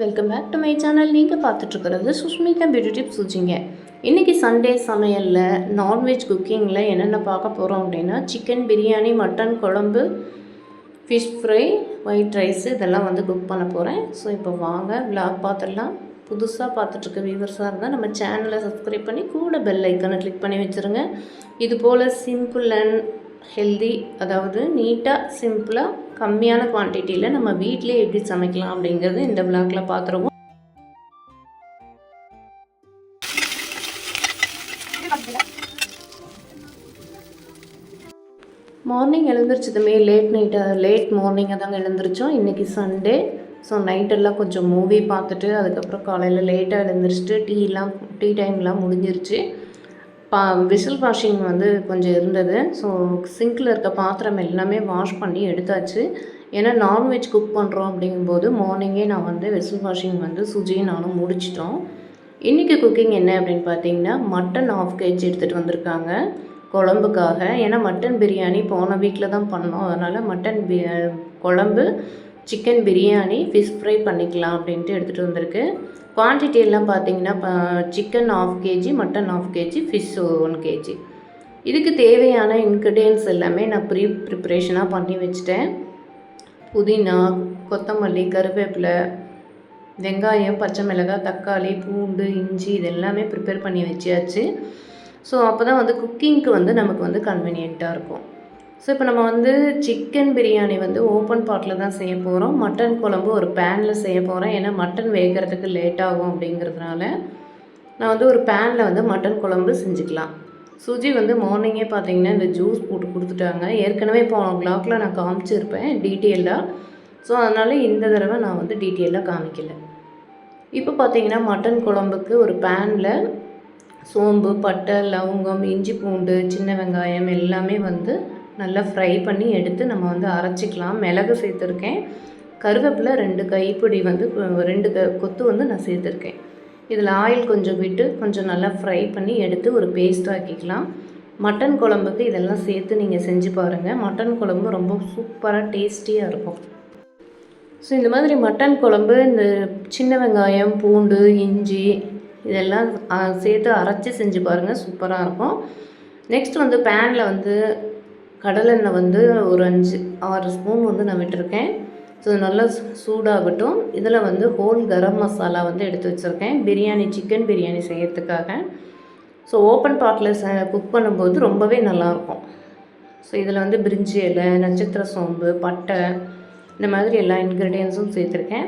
Welcome back to my channel நீங்கள் பார்த்துட்ருக்கிறது சுஷ்மிகா beauty tips சுச்சிங்க இன்றைக்கி சண்டே சமையலில் நான்வெஜ் குக்கிங்கில் என்னென்ன பார்க்க போகிறோம் அப்படின்னா சிக்கன் பிரியாணி மட்டன் குழம்பு ஃபிஷ் ஃப்ரை ஒயிட் ரைஸ் இதெல்லாம் வந்து குக் பண்ண போகிறேன் ஸோ இப்போ வாங்க vlog பார்த்துடலாம். புதுசாக பார்த்துட்ருக்க வியூவர்ஸாக இருந்தால் நம்ம சேனலை சப்ஸ்கிரைப் பண்ணி கூட பெல் ஐக்கனை கிளிக் பண்ணி வச்சுருங்க. இது போல் சிம்பிள் அண்ட் ஹெல்தி அதாவது நீட்டாக சிம்பிளாக கம்மியான குவான்டிட்டியில் நம்ம வீட்டிலே எப்படி சமைக்கலாம் அப்படிங்கிறது இந்த விளாக்ல பார்த்துருவோம் மார்னிங் எழுந்திரிச்சதுமே லேட் நைட்டு லேட் மார்னிங்காக தாங்க எழுந்திரிச்சோம். இன்றைக்கி சண்டே ஸோ நைட்டெல்லாம் கொஞ்சம் மூவி பார்த்துட்டு அதுக்கப்புறம் காலையில் லேட்டாக எழுந்திரிச்சிட்டு டீலாம் டீ டைம்லாம் முடிஞ்சிருச்சு. பா விசில் வாஷிங் வந்து கொஞ்சம் இருந்தது. ஸோ சிங்கில் இருக்க பாத்திரம் எல்லாமே வாஷ் பண்ணி எடுத்தாச்சு. ஏன்னா நான்வெஜ் குக் பண்ணுறோம் அப்படிங்கும்போது மார்னிங்கே நான் வந்து விசில் வாஷிங் வந்து சுஜியும் நானும் முடிச்சிட்டோம். இன்றைக்கி குக்கிங் என்ன அப்படின்னு பார்த்தீங்கன்னா மட்டன் ஆஃப் கேஜி எடுத்துகிட்டு வந்திருக்காங்க குழம்புக்காக. ஏன்னா மட்டன் பிரியாணி போன வீக்கில் தான் பண்ணோம். அதனால் மட்டன் பி குழம்பு சிக்கன் பிரியாணி ஃபிஷ் ஃப்ரை பண்ணிக்கலாம் அப்படின்ட்டு எடுத்துகிட்டு வந்திருக்கு. குவான்டிட்டி எல்லாம் பார்த்தீங்கன்னா chicken half KG mutton half KG fish one KG இதுக்கு தேவையான இன்க்ரீடியன்ஸ் எல்லாமே நான் ப்ரீ ப்ரிப்ரேஷனாக பண்ணி வச்சுட்டேன். புதினா கொத்தமல்லி கருவேப்பிலை வெங்காயம் பச்சை மிளகாய் தக்காளி பூண்டு இஞ்சி இது எல்லாமே ப்ரிப்பேர் பண்ணி வச்சியாச்சு ஸோ அப்போ தான் வந்து குக்கிங்க்கு வந்து நமக்கு வந்து கன்வீனியண்ட்டாக இருக்கும். ஸோ இப்போ நம்ம வந்து சிக்கன் பிரியாணி வந்து ஓப்பன் பாட்டில் தான் செய்ய போகிறோம் மட்டன் குழம்பு ஒரு பேனில் செய்ய போகிறோம் ஏன்னா மட்டன் வேகிறதுக்கு லேட் ஆகும் அப்படிங்கிறதுனால நான் வந்து ஒரு பேனில் வந்து மட்டன் குழம்பு செஞ்சுக்கலாம். சுஜி வந்து மார்னிங்கே பார்த்தீங்கன்னா இந்த ஜூஸ் போட்டு கொடுத்துட்டாங்க. ஏற்கனவே போன கிளாக்கில் நான் காமிச்சிருப்பேன் டீட்டெயிலாக ஸோ அதனால் இந்த தடவை நான் வந்து டீட்டெயிலாக காமிக்கல. இப்போ பார்த்தீங்கன்னா மட்டன் குழம்புக்கு ஒரு பேனில் சோம்பு பட்டை லவங்கம் இஞ்சி பூண்டு சின்ன வெங்காயம் எல்லாமே வந்து நல்லா ஃப்ரை பண்ணி எடுத்து நம்ம வந்து அரைச்சிக்கலாம். மிளகு சேர்த்துருக்கேன். கருவேப்பிலை ரெண்டு கைப்பிடி வந்து ரெண்டு க கொத்து வந்து நான் சேர்த்துருக்கேன். இதில் ஆயில் கொஞ்சம் விட்டு கொஞ்சம் நல்லா ஃப்ரை பண்ணி எடுத்து ஒரு பேஸ்ட் ஆக்கிக்கலாம். மட்டன் குழம்புக்கு இதெல்லாம் சேர்த்து நீங்கள் செஞ்சு பாருங்கள் மட்டன் குழம்பு ரொம்ப சூப்பராக டேஸ்டியாக இருக்கும். ஸோ இந்த மாதிரி மட்டன் குழம்பு இந்த சின்ன வெங்காயம் பூண்டு இஞ்சி இதெல்லாம் சேர்த்து அரைச்சி செஞ்சு பாருங்கள் சூப்பராக இருக்கும். நெக்ஸ்ட் வந்து பேனில் வந்து கடலெண்ணெய் வந்து ஒரு அஞ்சு ஆறு ஸ்பூன் வந்து நான் விட்டுருக்கேன். ஸோ நல்லா சூ- சூடாகட்டும். இதில் வந்து ஹோல் கரம் மசாலா வந்து எடுத்து வச்சுருக்கேன். பிரியாணி சிக்கன் பிரியாணி செய்யறதுக்காக. ஸோ ஓப்பன் பாட்டில் ச குக் பண்ணும்போது ரொம்பவே நல்லாயிருக்கும். ஸோ இதில் வந்து பிரிஞ்சி இலை நட்சத்திர சோம்பு பட்டை இந்த மாதிரி எல்லா இன்க்ரீடியன்ஸும் சேர்த்துருக்கேன்.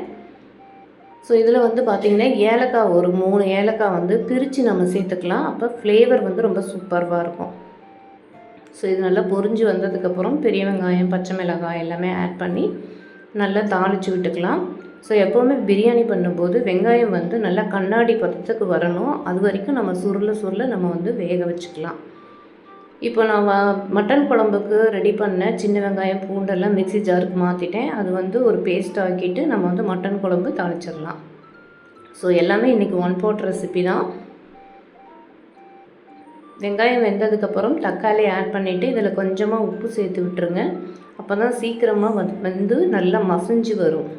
ஸோ இதில் வந்து பார்த்திங்கன்னா ஏலக்காய் ஒரு மூணு ஏலக்காய் வந்து பிரித்து நம்ம சேர்த்துக்கலாம். அப்போ ஃப்ளேவர் வந்து ரொம்ப சூப்பராக இருக்கும். ஸோ இது நல்லா பொரிஞ்சு வந்ததுக்கப்புறம் பெரிய வெங்காயம் பச்சை மிளகாய் எல்லாமே ஆட் பண்ணி நல்லா தாளித்து விட்டுக்கலாம். ஸோ எப்போவுமே பிரியாணி பண்ணும்போது வெங்காயம் வந்து நல்லா கண்ணாடி பதத்துக்கு வரணும். அது வரைக்கும் நம்ம சுருள சுருள நம்ம வந்து வேக வச்சுக்கலாம். இப்போ நான் மட்டன் குழம்புக்கு ரெடி பண்ண சின்ன வெங்காயம் பூண்டெல்லாம் மிக்ஸி ஜாருக்கு மாற்றிட்டேன் அது வந்து ஒரு பேஸ்ட் ஆக்கிட்டு நம்ம வந்து மட்டன் குழம்பு தாளிச்சிடலாம். ஸோ எல்லாமே இன்றைக்கி ஒன் போட் ரெசிபி தான். வெங்காயம் வெந்ததுக்கப்புறம் தக்காளி ஆட் பண்ணிவிட்டு இதில் கொஞ்சமாக உப்பு சேர்த்து விட்டுருங்க. அப்போ தான் சீக்கிரமாக வந்து வந்து நல்லா மசிஞ்சு வரும்.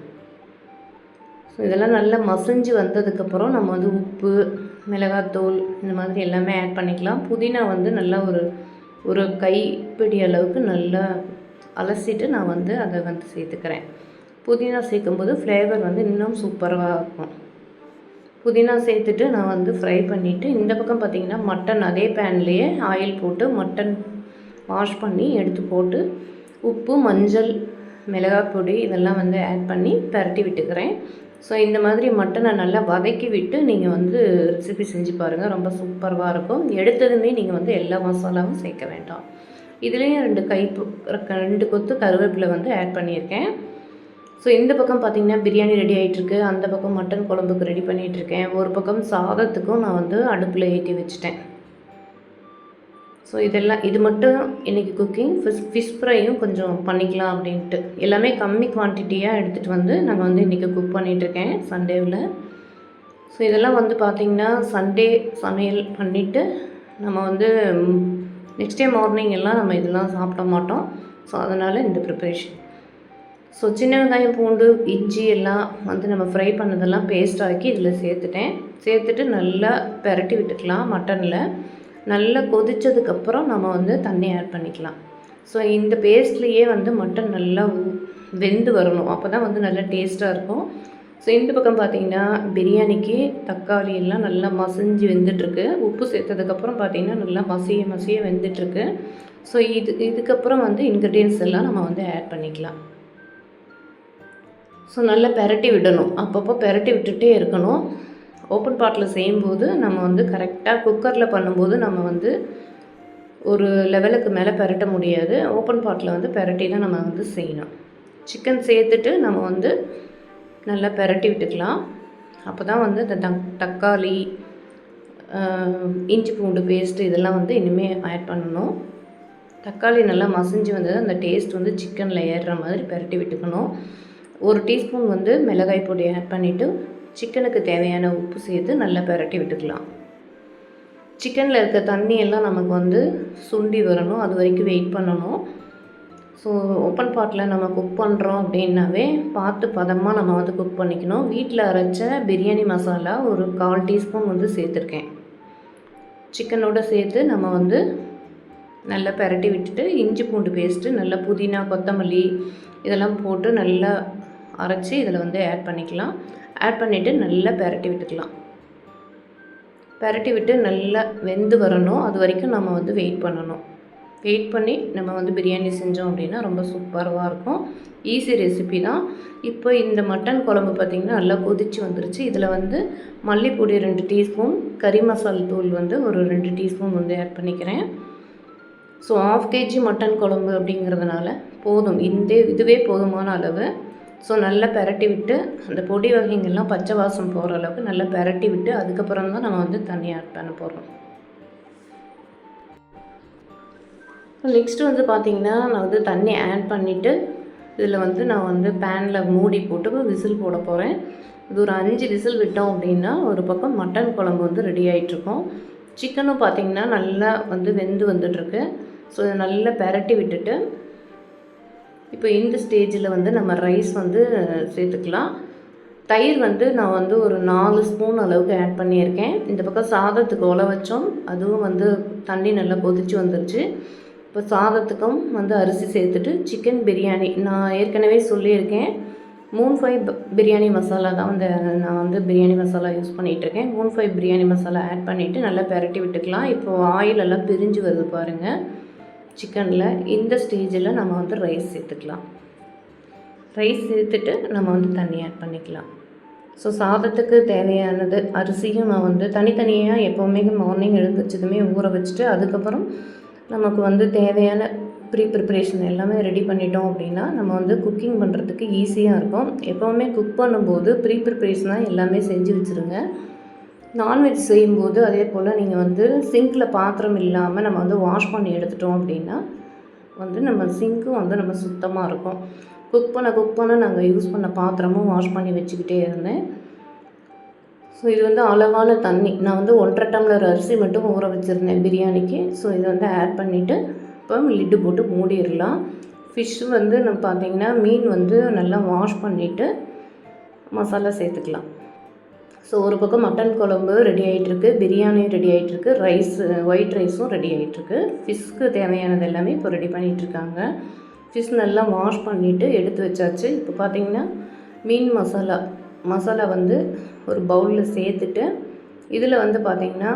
ஸோ இதெல்லாம் நல்லா மசிஞ்சு வந்ததுக்கப்புறம் நம்ம வந்து உப்பு மிளகாத்தூள் இந்த மாதிரி எல்லாமே ஆட் பண்ணிக்கலாம். புதினா வந்து நல்லா ஒரு ஒரு கைப்பிடி அளவுக்கு நல்லா அலசிட்டு நான் வந்து அதை வந்து சேர்த்துக்கிறேன். புதினா சேர்க்கும்போது ஃப்ளேவர் வந்து இன்னும் சூப்பராக இருக்கும். புதினா சேர்த்துட்டு நான் வந்து ஃப்ரை பண்ணிவிட்டு இந்த பக்கம் பார்த்தீங்கன்னா மட்டன் அதே பேன்லேயே ஆயில் போட்டு மட்டன் வாஷ் பண்ணி எடுத்து போட்டு உப்பு மஞ்சள் மிளகாய் பொடி இதெல்லாம் வந்து ஆட் பண்ணி பரட்டி விட்டுக்கிறேன். ஸோ இந்த மாதிரி மட்டனை நல்லா வதக்கி விட்டு நீங்கள் வந்து ரெசிபி செஞ்சு பாருங்கள் ரொம்ப சூப்பராக இருக்கும். எடுத்ததுமே நீங்கள் வந்து எல்லா மசாலாவும் சேர்க்க வேண்டாம். இதுலேயும் ரெண்டு கை ரெண்டு கொத்து கருவேப்பிலை வந்து ஆட் பண்ணியிருக்கேன். ஸோ இந்த பக்கம் பார்த்திங்கன்னா பிரியாணி ரெடி ஆகிட்டுருக்கு அந்த பக்கம் மட்டன் குழம்புக்கு ரெடி பண்ணிகிட்ருக்கேன் ஒரு பக்கம் சாதத்துக்கும் நான் வந்து அடுப்பில் ஏற்றி வச்சுட்டேன். ஸோ இதெல்லாம் இது மட்டும் இன்றைக்கி குக்கிங் ஃபிஷ் ஃபிஷ் ஃப்ரையும் கொஞ்சம் பண்ணிக்கலாம் அப்படின்ட்டு. எல்லாமே கம்மி குவான்டிட்டியாக எடுத்துகிட்டு வந்து நாங்கள் வந்து இன்றைக்கி குக் பண்ணிகிட்ருக்கேன் சண்டேவில் ஸோ இதெல்லாம் வந்து பார்த்திங்கன்னா சண்டே சமையல் பண்ணிவிட்டு நம்ம வந்து நெக்ஸ்ட் டே மார்னிங் எல்லாம் நம்ம இதெல்லாம் சாப்பிட மாட்டோம். ஸோ அதனால் இந்த ப்ரிப்ரேஷன் ஸோ சின்ன வெங்காயம் பூண்டு இஞ்சி எல்லாம் வந்து நம்ம ஃப்ரை பண்ணதெல்லாம் பேஸ்ட் ஆக்கி இதில் சேர்த்துட்டேன். சேர்த்துட்டு நல்லா பெரட்டி விட்டுக்கலாம் மட்டனில் நல்லா கொதித்ததுக்கப்புறம் நம்ம வந்து தண்ணி ஆட் பண்ணிக்கலாம். ஸோ இந்த பேஸ்ட்லேயே வந்து மட்டன் நல்லா வெந்து வரணும். அப்போ தான் வந்து நல்லா டேஸ்ட்டாக இருக்கும். ஸோ இந்த பக்கம் பார்த்தீங்கன்னா பிரியாணிக்கு தக்காளி எல்லாம் நல்லா மசிஞ்சு வெந்துட்டுருக்கு. உப்பு சேர்த்ததுக்கப்புறம் பார்த்தீங்கன்னா நல்லா மசிய மசிய வெந்துட்டுருக்கு. ஸோ இது இதுக்கப்புறம் வந்து இன்க்ரீடியன்ஸ் எல்லாம் நம்ம வந்து ஆட் பண்ணிக்கலாம். ஸோ நல்லா பெரட்டி விடணும். அப்பப்போ பெரட்டி விட்டுகிட்டே இருக்கணும். ஓப்பன் பாட்டில் செய்யும்போது நம்ம வந்து கரெக்டாக குக்கரில் பண்ணும்போது நம்ம வந்து ஒரு லெவலுக்கு மேலே பெரட்ட முடியாது. ஓப்பன் பாட்டில் வந்து பெரட்டி தான் நம்ம வந்து செய்யணும். சிக்கன் சேர்த்துட்டு நம்ம வந்து நல்லா பெரட்டி விட்டுக்கலாம். அப்போ தான் வந்து இந்த தக் தக்காளி இஞ்சி பூண்டு பேஸ்ட்டு இதெல்லாம் வந்து இனிமேல் ஆட் பண்ணணும். தக்காளி நல்லா மசிஞ்சு வந்தது அந்த டேஸ்ட் வந்து சிக்கனில் ஏறுற மாதிரி பெரட்டி விட்டுக்கணும். ஒரு டீஸ்பூன் வந்து மிளகாய் பொடி ஆட் பண்ணிவிட்டு சிக்கனுக்கு தேவையான உப்பு சேர்த்து நல்லா பெரட்டி விட்டுக்கலாம். சிக்கனில் இருக்க தண்ணி எல்லாம் நமக்கு வந்து சுண்டி வரணும். அது வரைக்கும் வெயிட் பண்ணணும். ஸோ ஓப்பன் பாட்டில் நம்ம குக் பண்ணுறோம் அப்படின்னாவே பார்த்து பதமாக நம்ம வந்து குக் பண்ணிக்கணும். வீட்டில் அரைச்ச பிரியாணி மசாலா ஒரு கால் டீஸ்பூன் வந்து சேர்த்துருக்கேன். சிக்கனோட சேர்த்து நம்ம வந்து நல்லா பெரட்டி விட்டுட்டு இஞ்சி பூண்டு பேஸ்ட்டு நல்லா புதினா கொத்தமல்லி இதெல்லாம் போட்டு நல்லா அரைச்சி இதில் வந்து ஆட் பண்ணிக்கலாம். ஆட் பண்ணிவிட்டு நல்லா பெரட்டி விட்டுக்கலாம். பெரட்டி விட்டு நல்லா வெந்து வரணும். அது வரைக்கும் நம்ம வந்து வெயிட் பண்ணணும். வெயிட் பண்ணி நம்ம வந்து பிரியாணி செஞ்சோம் அப்படின்னா ரொம்ப சூப்பராக இருக்கும். ஈஸி ரெசிபி தான். இப்போ இந்த மட்டன் குழம்பு பார்த்திங்கன்னா நல்லா கொதிச்சு வந்துருச்சு. இதில் வந்து மல்லிப்பொடி ரெண்டு டீஸ்பூன் கறி மசால் தூள் வந்து ஒரு ரெண்டு டீஸ்பூன் வந்து ஆட் பண்ணிக்கிறேன். ஸோ ஆஃப் கேஜி மட்டன் குழம்பு அப்படிங்கிறதுனால போதும். இந்த இதுவே போதுமான அளவு. ஸோ நல்லா பெரட்டி விட்டு அந்த பொடி வகைங்கள்லாம் பச்சை வாசம் போகிற அளவுக்கு நல்லா பெரட்டி விட்டு அதுக்கப்புறம் தான் நம்ம வந்து தண்ணி ஆட் பண்ண போகிறோம் நெக்ஸ்ட்டு வந்து பார்த்திங்கன்னா நான் வந்து தண்ணி ஆட் பண்ணிவிட்டு இதில் வந்து நான் வந்து பேனில் மூடி போட்டு விசில் போட போகிறேன் இது ஒரு அஞ்சு விசில் விட்டோம் அப்படின்னா ஒரு பக்கம் மட்டன் குழம்பு வந்து ரெடி ஆகிட்ருக்கும் சிக்கனும் பார்த்திங்கன்னா நல்லா வந்து வெந்து வந்துட்டுருக்கு. ஸோ இதை நல்லா பெரட்டி விட்டுட்டு இப்போ இந்த ஸ்டேஜில் வந்து நம்ம ரைஸ் வந்து சேர்த்துக்கலாம். தயிர் வந்து நான் வந்து ஒரு நாலு ஸ்பூன் அளவுக்கு ஆட் பண்ணியிருக்கேன். இந்த பக்கம் சாதத்துக்கு உல வச்சோம். அதுவும் வந்து தண்ணி நல்லா கொதிச்சு வந்துருச்சு. இப்போ சாதத்துக்கும் வந்து அரிசி சேர்த்துட்டு சிக்கன் பிரியாணி நான் ஏற்கனவே சொல்லியிருக்கேன். மூன் ஃபைவ் பிரியாணி மசாலா தான் வந்து நான் வந்து பிரியாணி மசாலா யூஸ் பண்ணிகிட்ருக்கேன் moon five biryani masala add பண்ணிவிட்டு நல்லா பெரட்டி விட்டுக்கலாம். இப்போது ஆயில் எல்லாம் பிரிஞ்சு வருது பாருங்கள் சிக்கனில் இந்த ஸ்டேஜில் நம்ம வந்து ரைஸ் சேர்த்துக்கலாம். ரைஸ் சேர்த்துட்டு நம்ம வந்து தண்ணி ஆட் பண்ணிக்கலாம். ஸோ சாதத்துக்கு தேவையானது அரிசியும் நான் வந்து தனித்தனியாக எப்போவுமே மார்னிங் எழுந்திரிச்சதுமே ஊற வச்சுட்டு அதுக்கப்புறம் நமக்கு வந்து தேவையான ப்ரீ ப்ரிப்பரேஷன் எல்லாமே ரெடி பண்ணிட்டோம் அப்படின்னா நம்ம வந்து குக்கிங் பண்ணுறதுக்கு ஈஸியாக இருக்கும். எப்போவுமே குக் பண்ணும்போது ப்ரீ ப்ரிப்பரேஷனாக எல்லாமே செஞ்சு வச்சுருங்க. நான்வெஜ் செய்யும்போது அதே போல் நீங்கள் வந்து சிங்க்கில் பாத்திரம் இல்லாமல் நம்ம வந்து வாஷ் பண்ணி எடுத்துட்டோம் அப்படின்னா வந்து நம்ம சிங்க்கும் வந்து நம்ம சுத்தமாக இருக்கும். குக் பண்ண குக் பண்ண நாங்கள் யூஸ் பண்ண பாத்திரமும் வாஷ் பண்ணி வச்சுக்கிட்டே இருந்தேன். ஸோ இது வந்து அளவான தண்ணி. நான் வந்து ஒன்றரை டம்ளர் அரிசி மட்டும் ஊற வச்சுருந்தேன் பிரியாணிக்கு. ஸோ இதை வந்து ஆட் பண்ணிவிட்டு இப்போ லிட்டு போட்டு மூடிடலாம். ஃபிஷ் வந்து நம்ம பார்த்தீங்கன்னா மீன் வந்து நல்லா வாஷ் பண்ணிவிட்டு மசாலா சேர்த்துக்கலாம். ஸோ ஒரு பக்கம் மட்டன் குழம்பு ரெடி ஆகிட்டுருக்கு பிரியாணி ரெடி ஆகிட்டுருக்கு ரைஸ் ஒயிட் ரைஸும் ரெடி ஆகிட்டுருக்கு ஃபிஷ்க்கு தேவையானது எல்லாமே இப்போ ரெடி பண்ணிகிட்ருக்காங்க ஃபிஷ் நல்லா வாஷ் பண்ணிவிட்டு எடுத்து வச்சாச்சு. இப்போ பார்த்திங்கன்னா மீன் மசாலா மசாலா வந்து ஒரு பவுலில் சேர்த்துட்டு இதில் வந்து பார்த்திங்கன்னா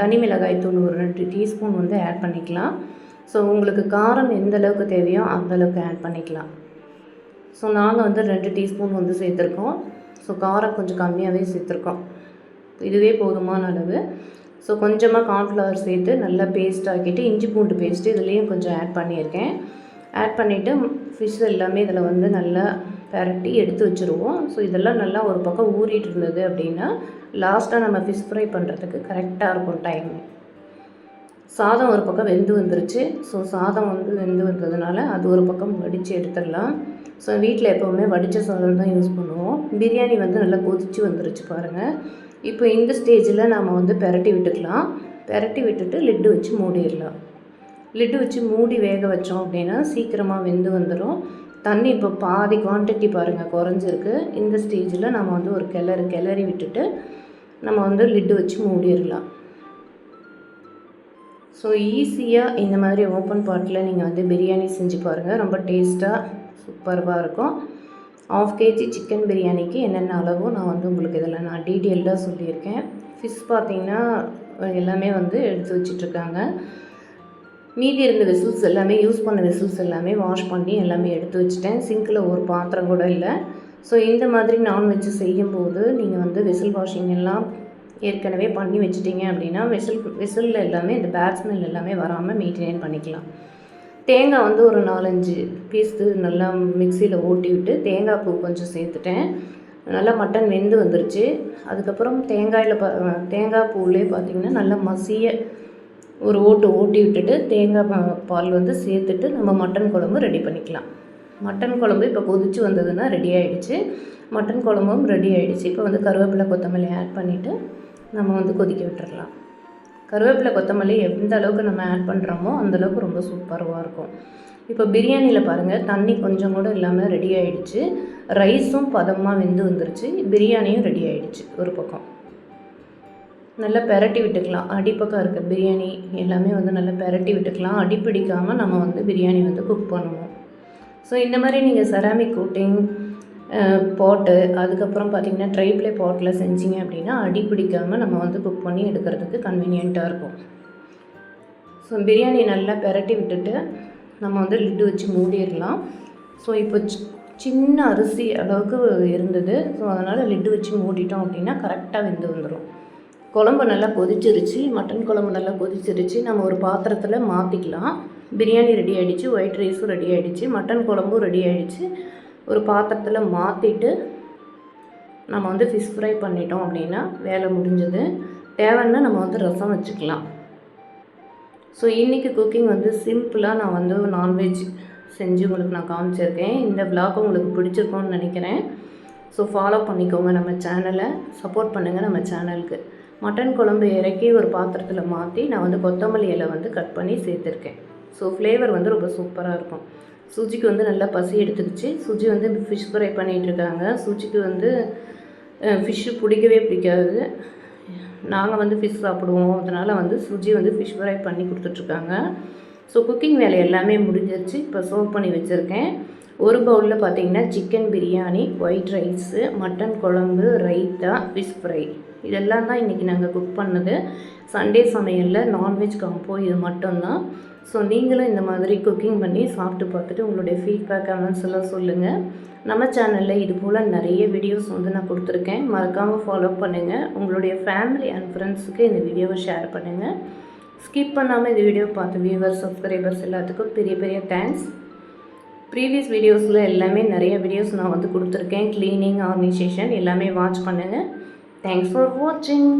தனி மிளகாய் தூள் ஒரு ரெண்டு டீஸ்பூன் வந்து ஆட் பண்ணிக்கலாம். ஸோ உங்களுக்கு காரம் எந்த அளவுக்கு தேவையோ அந்த அளவுக்கு ஆட் பண்ணிக்கலாம். ஸோ நாங்கள் வந்து ரெண்டு டீஸ்பூன் வந்து சேர்த்துருக்கோம். ஸோ காரம் கொஞ்சம் கம்மியாகவே சேர்த்துருக்கோம். இதுவே போதுமான அளவு. ஸோ கொஞ்சமாக கார்ன்ஃப்ளவர் சேர்த்து நல்லா பேஸ்ட் ஆக்கிட்டு இஞ்சி பூண்டு பேஸ்ட்டு இதுலேயும் கொஞ்சம் ஆட் பண்ணியிருக்கேன். ஆட் பண்ணிவிட்டு ஃபிஷ் எல்லாமே இதில் வந்து நல்லா பரட்டி எடுத்து வச்சுருவோம். ஸோ இதெல்லாம் நல்லா ஒரு பக்கம் ஊறிட்டு இருந்தது அப்படின்னா லாஸ்ட்டாக நம்ம ஃபிஷ் ஃப்ரை பண்ணுறதுக்கு கரெக்டாக இருக்கும் டைம் சாதம் ஒரு பக்கம் வெந்து வந்துருச்சு. ஸோ சாதம் வந்து வெந்து வந்ததுனால அது ஒரு பக்கம் வடித்து எடுத்துடலாம். ஸோ வீட்டில் எப்போவுமே வடித்த சாதம் தான் யூஸ் பண்ணுவோம். பிரியாணி வந்து நல்லா கொதிச்சு வந்துருச்சு பாருங்கள் இப்போ இந்த ஸ்டேஜில் நாம் வந்து பெரட்டி விட்டுக்கலாம். பெரட்டி விட்டுட்டு லிட்டு வச்சு மூடிடலாம். லிட்டு வச்சு மூடி வேக வச்சோம் அப்படின்னா சீக்கிரமாக வெந்து வந்துடும் தண்ணி இப்போ பாதி குவான்டிட்டி பாருங்கள் குறைஞ்சிருக்கு. இந்த ஸ்டேஜில் நம்ம வந்து ஒரு கிளறு கிளறி விட்டுட்டு நம்ம வந்து லிட்டு வச்சு மூடிடலாம். ஸோ ஈஸியாக இந்த மாதிரி ஓப்பன் பாட்டில் நீங்கள் வந்து பிரியாணி செஞ்சு பாருங்கள் ரொம்ப டேஸ்ட்டாக சூப்பராக இருக்கும். ஆஃப் கேஜி சிக்கன் பிரியாணிக்கு என்னென்ன அளவோ நான் வந்து உங்களுக்கு இதில் நான் டீட்டெயில்டாக சொல்லியிருக்கேன். ஃபிஷ் பார்த்திங்கன்னா எல்லாமே வந்து எடுத்து வச்சிட்ருக்காங்க. மீதி இருந்த வெசல்ஸ் எல்லாமே யூஸ் பண்ண வெசல்ஸ் எல்லாமே வாஷ் பண்ணி எல்லாமே எடுத்து வச்சுட்டேன். சிங்கில் ஒரு பாத்திரம் கூட இல்லை. ஸோ இந்த மாதிரி நான்வெஜ் செய்யும்போது நீங்கள் வந்து வெசல் வாஷிங் எல்லாம் ஏற்கனவே பண்ணி வச்சுட்டிங்க அப்படின்னா விசில் விசிலில் எல்லாமே இந்த பேட்ஸ்மெல் எல்லாமே வராமல் மெயின்டைன் பண்ணிக்கலாம். தேங்காய் வந்து ஒரு நாலஞ்சு பீஸு நல்லா மிக்சியில் ஓட்டி விட்டு தேங்காய் பூ கொஞ்சம் சேர்த்துட்டேன். நல்லா மட்டன் வெந்து வந்துருச்சு. அதுக்கப்புறம் தேங்காயில் ப தேங்காய் பூவிலே பார்த்திங்கன்னா நல்லா மசிய ஒரு ஓட்டு ஓட்டி விட்டுட்டு தேங்காய் பால் வந்து சேர்த்துட்டு நம்ம மட்டன் குழம்பு ரெடி பண்ணிக்கலாம். மட்டன் குழம்பு இப்போ கொதிச்சு வந்ததுன்னா ரெடி ஆகிடுச்சு மட்டன் குழம்பும் ரெடி ஆகிடுச்சு இப்போ வந்து கருவேப்பிலை கொத்தமல்லி ஆட் பண்ணிவிட்டு நம்ம வந்து கொதிக்க விட்டுடலாம் கருவேப்பிலை கொத்தமல்லி எந்த அளவுக்கு நம்ம ஆட் பண்ணுறோமோ அந்தளவுக்கு ரொம்ப சூப்பராக இருக்கும். இப்போ பிரியாணியில் பாருங்கள் தண்ணி கொஞ்சம் கூட இல்லாமல் ரெடி ஆகிடுச்சு ரைஸும் பதமாக வெந்து வந்துருச்சு. பிரியாணியும் ரெடி ஆகிடுச்சு ஒரு பக்கம். நல்லா பெரட்டி விட்டுக்கலாம். அடிப்பக்கம் இருக்க பிரியாணி எல்லாமே வந்து நல்லா பெரட்டி விட்டுக்கலாம். அடி பிடிக்காமல் நம்ம வந்து பிரியாணி வந்து குக் பண்ணுவோம். ஸோ இந்த மாதிரி நீங்கள் செராமிக் கோட்டிங் பாட்டு அதுக்கப்புறம் பார்த்தீங்கன்னா ட்ரைப்ளே பாட்டில் செஞ்சீங்க அப்படின்னா அடி பிடிக்காமல் நம்ம வந்து குக் பண்ணி எடுக்கிறதுக்கு கன்வீனியண்ட்டாக இருக்கும். ஸோ பிரியாணி நல்லா பெரட்டி விட்டுட்டு நம்ம வந்து லிட்டு வச்சு மூடிடலாம். ஸோ இப்போ சி- சின்ன அரிசி அளவுக்கு இருந்தது. ஸோ அதனால் லிட்டு வச்சு மூடிட்டோம் அப்படின்னா கரெக்டாக வெந்து வந்துடும் குழம்பு நல்லா கொதிச்சிருச்சு மட்டன் குழம்பு நல்லா கொதிச்சிருச்சு. நம்ம ஒரு பாத்திரத்தில் மாற்றிக்கலாம் பிரியாணி ரெடி ஆகிடுச்சு ஒயிட் ரைஸும் ரெடி ஆகிடுச்சு மட்டன் குழம்பும் ரெடி ஆகிடுச்சு ஒரு பாத்திரத்தில் மாற்றிட்டு நம்ம வந்து ஃபிஷ் ஃப்ரை பண்ணிட்டோம் அப்படின்னா வேலை முடிஞ்சது. தேவைன்னா நம்ம வந்து ரசம் வச்சுக்கலாம். ஸோ இன்றைக்கி குக்கிங் வந்து சிம்பிளாக நான் வந்து நான்வெஜ் செஞ்சு உங்களுக்கு நான் காமிச்சிருக்கேன். இந்த விளாக் உங்களுக்கு பிடிச்சிருக்கோன்னு நினைக்கிறேன். ஸோ ஃபாலோ பண்ணிக்கோங்க நம்ம சேனலை சப்போர்ட் பண்ணுங்கள் நம்ம சேனலுக்கு மட்டன் குழம்பு இறக்கி ஒரு பாத்திரத்தில் மாற்றி நான் வந்து கொத்தமல்லி இலை வந்து கட் பண்ணி சேர்த்துருக்கேன். ஸோ ஃப்ளேவர் வந்து ரொம்ப சூப்பராக இருக்கும். சுஜிக்கு வந்து நல்லா பசி எடுத்துக்கிச்சு சுஜி வந்து ஃபிஷ் ஃப்ரை பண்ணிகிட்ருக்காங்க சுஜிக்கு வந்து ஃபிஷ்ஷு பிடிக்கவே பிடிக்காது. நாங்கள் வந்து ஃபிஷ் சாப்பிடுவோம். அதனால் வந்து சுஜி வந்து ஃபிஷ் ஃப்ரை பண்ணி கொடுத்துட்ருக்காங்க. ஸோ குக்கிங் வேலை எல்லாமே முடிஞ்சிருச்சு. இப்போ சர்வ் பண்ணி வச்சுருக்கேன். ஒரு பவுலில் பார்த்தீங்கன்னா chicken biryani white rice mutton குழம்பு ரைத்தா ஃபிஷ் ஃப்ரை இதெல்லாம் தான் இன்றைக்கி நாங்கள் குக் பண்ணது. சண்டே சமையலில் நான்வெஜ் காம்போ இது மட்டும்தான். ஸோ நீங்களும் இந்த மாதிரி குக்கிங் பண்ணி சாப்பிட்டு பார்த்துட்டு உங்களுடைய ஃபீட்பேக் கமெண்ட்ஸ் எல்லாம் சொல்லுங்கள் நம்ம சேனலில் இது போல் நிறைய வீடியோஸ் வந்து நான் கொடுத்துருக்கேன். மறக்காமல் ஃபாலோ பண்ணுங்கள் உங்களுடைய ஃபேமிலி அண்ட் ஃப்ரெண்ட்ஸுக்கு இந்த வீடியோவை ஷேர் பண்ணுங்கள் ஸ்கிப் பண்ணாமல் இந்த வீடியோ பார்த்து வியூவர்ஸ் சப்ஸ்கிரைபர்ஸ் எல்லாத்துக்கும் பெரிய பெரிய தேங்க்ஸ் ப்ரீவியஸ் வீடியோஸில் எல்லாமே நிறைய வீடியோஸ் நான் வந்து கொடுத்துருக்கேன். க்ளீனிங் ஆர்கனைசேஷன் எல்லாமே வாட்ச் பண்ணுங்கள் தேங்க்ஸ் ஃபார் வாட்சிங்